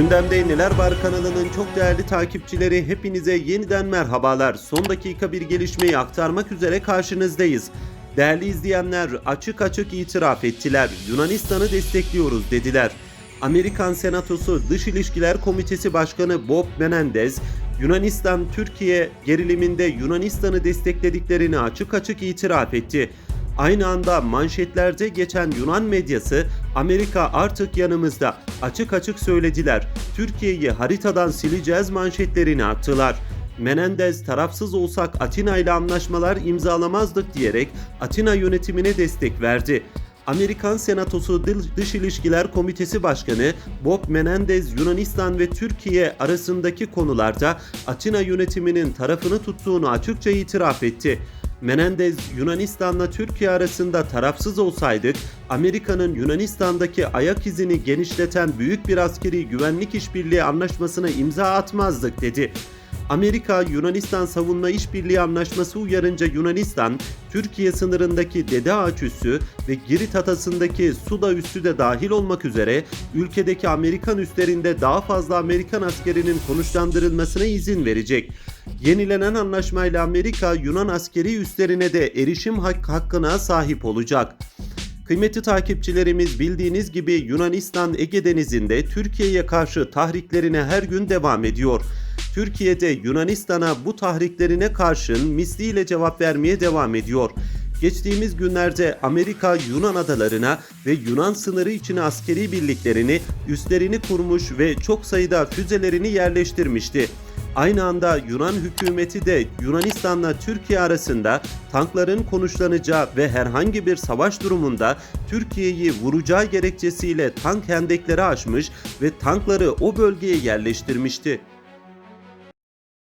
Gündemde Neler Var kanalının çok değerli takipçileri hepinize yeniden merhabalar. Son dakika bir gelişmeyi aktarmak üzere karşınızdayız. Değerli izleyenler açık açık itiraf ettiler. Yunanistan'ı destekliyoruz dediler. Amerikan Senatosu Dış İlişkiler Komitesi Başkanı Bob Menendez, Yunanistan-Türkiye geriliminde Yunanistan'ı desteklediklerini açık açık itiraf etti. Aynı anda manşetlerde geçen Yunan medyası Amerika artık yanımızda açık açık söylediler. Türkiye'yi haritadan sileceğiz manşetlerini attılar. Menendez tarafsız olsak Atina ile anlaşmalar imzalamazdık diyerek Atina yönetimine destek verdi. Amerikan Senatosu Dış- İlişkiler Komitesi Başkanı Bob Menendez Yunanistan ve Türkiye arasındaki konularda Atina yönetiminin tarafını tuttuğunu açıkça itiraf etti. Menendez, Yunanistan'la Türkiye arasında tarafsız olsaydık, Amerika'nın Yunanistan'daki ayak izini genişleten büyük bir askeri güvenlik işbirliği anlaşmasına imza atmazdık dedi. Amerika Yunanistan Savunma İşbirliği Anlaşması uyarınca Yunanistan, Türkiye sınırındaki Dede Ağaç Üssü ve Girit Adası'ndaki Suda Üssü de dahil olmak üzere ülkedeki Amerikan üslerinde daha fazla Amerikan askerinin konuşlandırılmasına izin verecek. Yenilenen anlaşmayla Amerika Yunan askeri üslerine de erişim hak- hakkına sahip olacak. Kıymetli takipçilerimiz bildiğiniz gibi Yunanistan Ege Denizi'nde Türkiye'ye karşı tahriklerine her gün devam ediyor. Türkiye de Yunanistan'a bu tahriklerine karşın misliyle cevap vermeye devam ediyor. Geçtiğimiz günlerde Amerika Yunan adalarına ve Yunan sınırı içine askeri birliklerini, üslerini kurmuş ve çok sayıda füzelerini yerleştirmişti. Aynı anda Yunan hükümeti de Yunanistan'la Türkiye arasında tankların konuşlanacağı ve herhangi bir savaş durumunda Türkiye'yi vuracağı gerekçesiyle tank hendekleri açmış ve tankları o bölgeye yerleştirmişti.